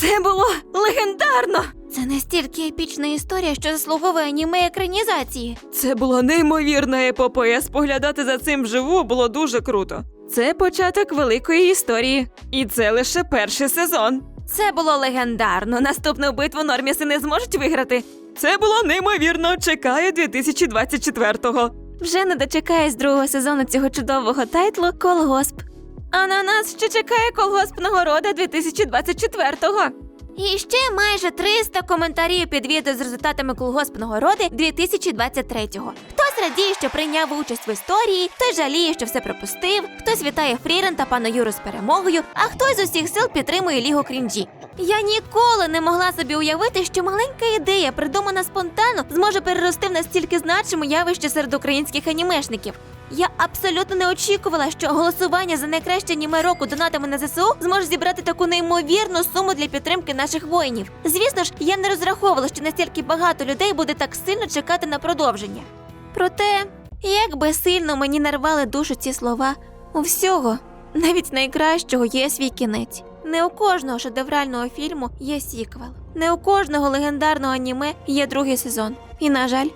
Це було легендарно. Це настільки епічна історія, що заслуговує аніме екранізації. Це була неймовірна епопея. Споглядати за цим вживу було дуже круто. Це початок великої історії, і це лише перший сезон. Це було легендарно. Наступну битву Норміси не зможуть виграти. Це було неймовірно. Чекаю 2024-го. Вже не дочекаюсь другого сезону цього чудового тайтлу Колгосп. А на нас ще чекає колгосп нагорода 2024-го. І ще майже 300 коментарів під відео з результатами колгосп нагороди 2023-го. Хтось радіє, що прийняв участь в історії, хтось жаліє, що все пропустив, хтось вітає Фрірен та пана Юру з перемогою, а хтось з усіх сил підтримує лігу крінжі. Я ніколи не могла собі уявити, що маленька ідея, придумана спонтанно, зможе перерости в настільки значиме явище серед українських анімешників. Я абсолютно не очікувала, що голосування за найкраще аніме року донатами на ЗСУ зможе зібрати таку неймовірну суму для підтримки наших воїнів. Звісно ж, я не розраховувала, що настільки багато людей буде так сильно чекати на продовження. Проте, як би сильно мені нарвали душу ці слова, у всього, навіть найкращого, є свій кінець. Не у кожного шедеврального фільму є сіквел. Не у кожного легендарного аніме є другий сезон. І, на жаль,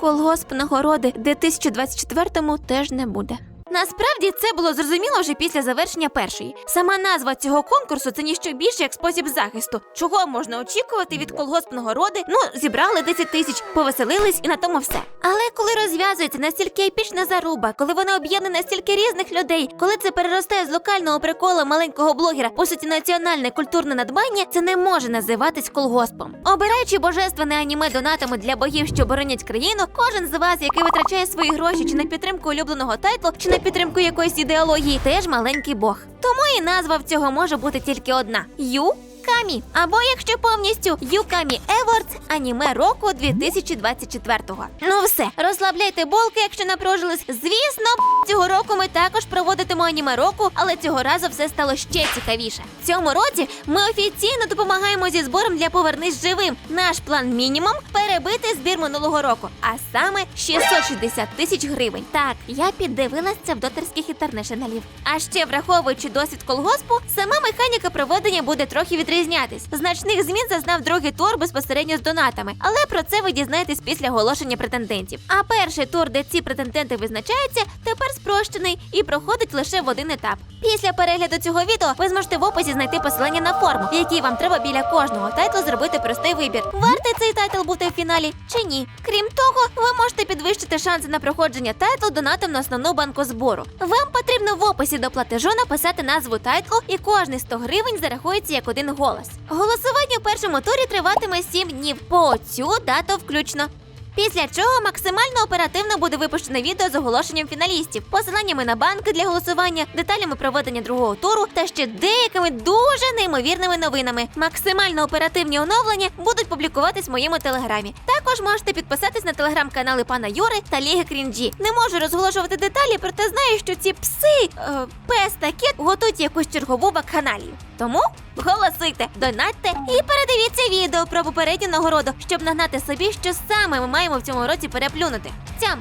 колгосп нагороди 2024-му теж не буде. Насправді це було зрозуміло вже після завершення першої. Сама назва цього конкурсу це ніщо більше як спосіб захисту. Чого можна очікувати від колгоспного роди? Ну, зібрали 10 тисяч, повеселились і на тому все. Але коли розв'язується настільки епічна заруба, коли вона об'єднана настільки різних людей, коли це переростає з локального приколу маленького блогера по суті національне культурне надбання, це не може називатись колгоспом. Обираючи божественне аніме донатами для богів, що боронять країну, кожен з вас, який витрачає свої гроші чи на підтримку улюбленого тайтлу, чи на підтримку якоїсь ідеології, теж маленький бог. Тому і назва в цього може бути тільки одна: Ю. Камі, або якщо повністю Юкамі Евордс аніме року 2024-го. Ну все, розслабляйте болки, якщо напружились. Звісно, цього року ми також проводитимо аніме року, але цього разу все стало ще цікавіше. В цьому році ми офіційно допомагаємо зі збором для повернись живим. Наш план мінімум перебити збір минулого року, а саме 660 тисяч гривень. Так, я піддивилась це в дотерських інтернешналів. А ще враховуючи досвід колгоспу, сама механіка проведення буде трохи відрізнятись. Значних змін зазнав другий тур безпосередньо з донатами, але про це ви дізнаєтесь після оголошення претендентів. А перший тур, де ці претенденти визначаються, тепер спрощений і проходить лише в один етап. Після перегляду цього відео ви зможете в описі знайти посилання на форму, в якій вам треба біля кожного тайтлу зробити простий вибір. Вартий цей тайтл бути в фіналі чи ні. Крім того, ви можете підвищити шанси на проходження тайтлу донатом на основну банку збору. Вам потрібно в описі до платежу написати назву тайтлу, і кожний 100 гривень зарахується як один голос. Голосування в першому турі триватиме 7 днів по цю дату включно. Після чого максимально оперативно буде випущене відео з оголошенням фіналістів, посиланнями на банки для голосування, деталями проведення другого туру та ще деякими дуже неймовірними новинами. Максимально оперативні оновлення будуть публікуватись в моєму телеграмі. Також можете підписатись на телеграм-канали пана Юри та Ліги Крінджі. Не можу розголошувати деталі, проте знаю, що ці пси, е, пес та кіт готують якусь чергову вакханалію. Тому голосуйте, донатьте і передивіться відео про попередню нагороду, щоб нагнати собі, що саме ми маємо в цьому році переплюнути. Цям!